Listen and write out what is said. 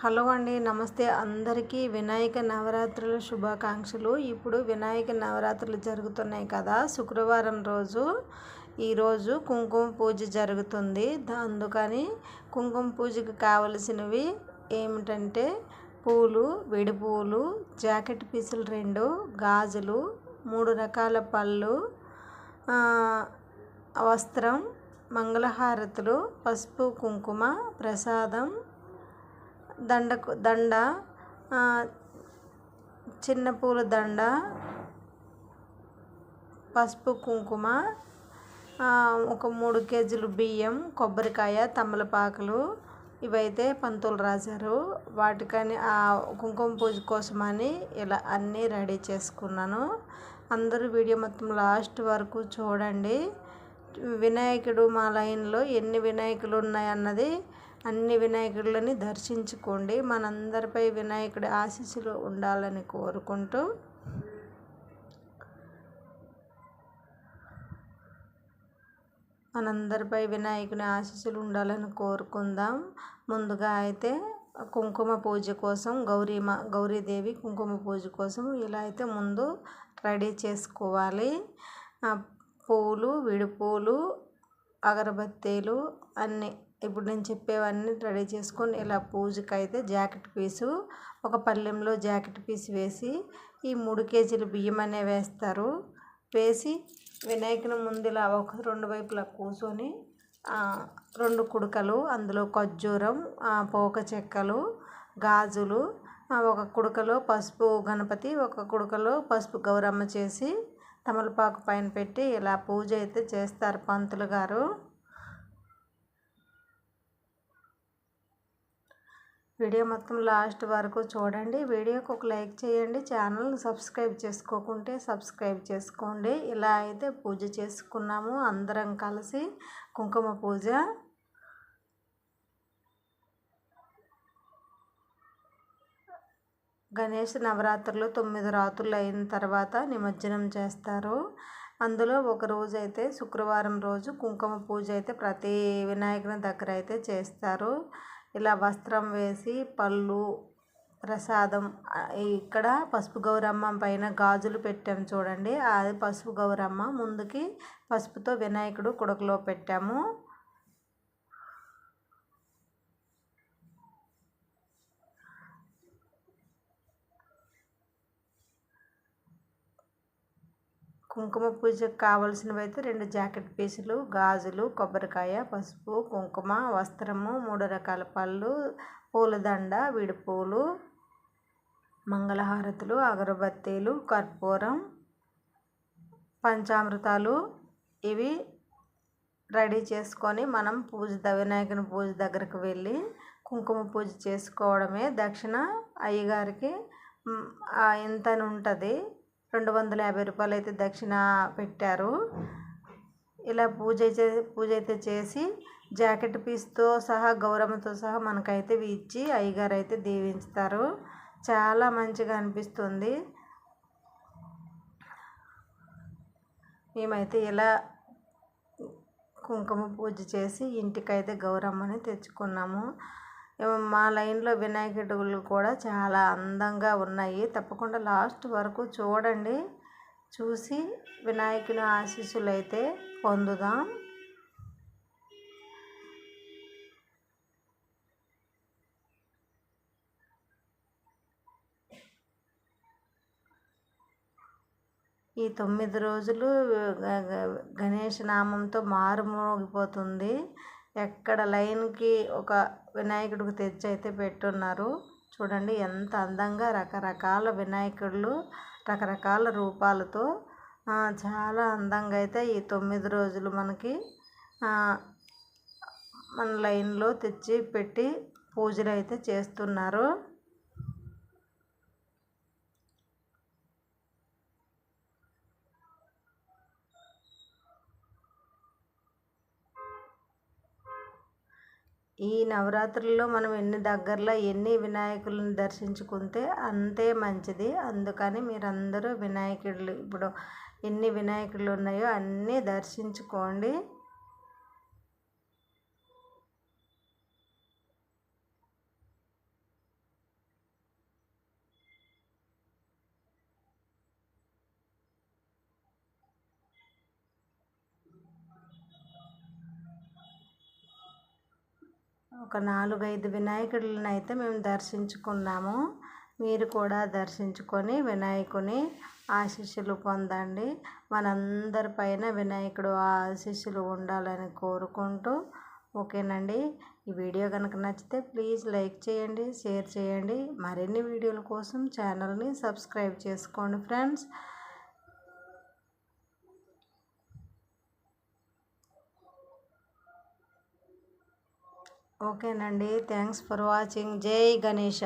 Hello అండి నమస్తే. అందరికీ వినాయక నవరాత్రుల శుభాకాంక్షలు. ఇప్పుడు వినాయక నవరాత్రులు జరుగుతున్నాయి కదా శుక్రవారం రోజు. ఈరోజు కుంకుమ పూజ జరుగుతుంది. అందుకని కుంకుమ పూజకు కావలసినవి ఏమిటంటే పూలు విడి పూలు జాకెట్ పీసులు రెండు గాజులు మూడు రకాల పళ్ళు వస్త్రం మంగళహారతులు పసుపు కుంకుమ ప్రసాదం దండకు దండ చిన్న పూల దండ పసుపు కుంకుమ ఒక మూడు కేజీలు బియ్యం కొబ్బరికాయ తమలపాకులు ఇవైతే పంతులు రాశారు. వాటికని ఆ కుంకుమ పూజ కోసమని ఇలా అన్నీ రెడీ చేసుకున్నాను. అందరూ వీడియో మొత్తం లాస్ట్ వరకు చూడండి. వినాయకుడు మా లైన్లో ఎన్ని వినాయకులు ఉన్నాయన్నది అన్ని వినాయకులని దర్శించుకోండి. మనందరిపై వినాయకుడి ఆశీస్సులు ఉండాలని కోరుకుంటూ మనందరిపై వినాయకుని ఆశీస్సులు ఉండాలని కోరుకుందాం. ముందుగా అయితే కుంకుమ పూజ కోసం గౌరీమ గౌరీదేవి కుంకుమ పూజ కోసం ఇలా అయితే ముందు రెడీ చేసుకోవాలి. పూలు విడిపూలు అగరబత్తీలు అన్నీ. ఇప్పుడు నేను చెప్పేవన్నీ రెడీ చేసుకొని ఇలా పూజకి అయితే జాకెట్ పీసు ఒక పళ్ళెంలో జాకెట్ పీస్ వేసి ఈ మూడు కేజీలు బియ్యం అనే వేస్తారు. వేసి వినాయకుని ముందు ఇలా ఒక రెండు వైపులా కూర్చొని రెండు కుడకలు అందులో ఖర్జూరం పోక చెక్కలు గాజులు ఒక కుడకలో పసుపు గణపతి ఒక కుడకలో పసుపు గౌరమ్మ చేసి తమలపాకు పైన పెట్టి ఇలా పూజ అయితే చేస్తారు పంతులు గారు. వీడియో మొత్తం లాస్ట్ వరకు చూడండి. వీడియోకి ఒక లైక్ చేయండి. ఛానల్ని సబ్స్క్రైబ్ చేసుకోకుంటే సబ్స్క్రైబ్ చేసుకోండి. ఇలా అయితే పూజ చేసుకున్నాము అందరం కలిసి కుంకుమ పూజ. గణేష్ నవరాత్రులు తొమ్మిది రాత్రులు అయిన తర్వాత నిమజ్జనం చేస్తారు. అందులో ఒక రోజు అయితే శుక్రవారం రోజు కుంకుమ పూజ అయితే ప్రతి వినాయకుని దగ్గర అయితే చేస్తారు. ఇలా వస్త్రం వేసి పళ్ళు ప్రసాదం ఇక్కడ పసుపు గౌరమ్మ పైన గాజులు పెట్టాము చూడండి. అది పసుపు గౌరమ్మ. ముందుకి పసుపుతో వినాయకుడు కుడకలో పెట్టాము. కుంకుమ పూజకు కావలసినవి అయితే రెండు జాకెట్ పీసులు గాజులు కొబ్బరికాయ పసుపు కుంకుమ వస్త్రము మూడు రకాల పళ్ళు పూలదండ విడిపూలు మంగళహారతులు అగరబత్తీలు కర్పూరం పంచామృతాలు. ఇవి రెడీ చేసుకొని మనం పూజ వినాయకుని పూజ దగ్గరకు వెళ్ళి కుంకుమ పూజ చేసుకోవడమే. దక్షిణ అయ్యగారికి ఇంతని ఉంటుంది. రెండు వందల యాభై రూపాయలు అయితే దక్షిణ పెట్టారు. ఇలా పూజ పూజ అయితే చేసి జాకెట్ పీస్తో సహా గౌరమ్మతో సహా మనకైతే ఇచ్చి అయ్యగారు అయితే దీవించుతారు. చాలా మంచిగా అనిపిస్తుంది. మేమైతే ఇలా కుంకుమ పూజ చేసి ఇంటికైతే గౌరమ్మని తెచ్చుకున్నాము. మా లైన్లో వినాయకుడులు కూడా చాలా అందంగా ఉన్నాయి. తప్పకుండా లాస్ట్ వరకు చూడండి. చూసి వినాయకుని ఆశీస్సులు అయితే పొందుదాం. ఈ తొమ్మిది రోజులు గణేష్ నామంతో మారుమోగిపోతుంది. ఎక్కడ లైన్కి ఒక వినాయకుడికి తెచ్చి అయితే పెట్టున్నారు. చూడండి ఎంత అందంగా రకరకాల వినాయకుళ్ళు రకరకాల రూపాలతో చాలా అందంగా అయితే ఈ తొమ్మిది రోజులు మనకి మన లైన్లో తెచ్చి పెట్టి పూజలు అయితే చేస్తున్నారు. ఈ నవరాత్రుల్లో మనం ఎన్ని దగ్గరలో ఎన్ని వినాయకులను దర్శించుకుంటే అంతే మంచిది. అందుకని మీరందరూ వినాయకుడు ఇప్పుడు ఎన్ని వినాయకులు ఉన్నాయో అన్నీ దర్శించుకోండి. ఒక నాలుగైదు వినాయకుడిని అయితే మేము దర్శించుకున్నాము. మీరు కూడా దర్శించుకొని వినాయకుని ఆశీస్సులు పొందండి. మనందరి పైన వినాయకుడు ఆశీస్సులు ఉండాలని కోరుకుంటూ ఓకేనండి. ఈ వీడియో కనుక నచ్చితే ప్లీజ్ లైక్ చేయండి షేర్ చేయండి. మరిన్ని వీడియోల కోసం ఛానల్ని సబ్స్క్రైబ్ చేసుకోండి ఫ్రెండ్స్. ఓకేనండి. Thanks for watching. జై గణేష.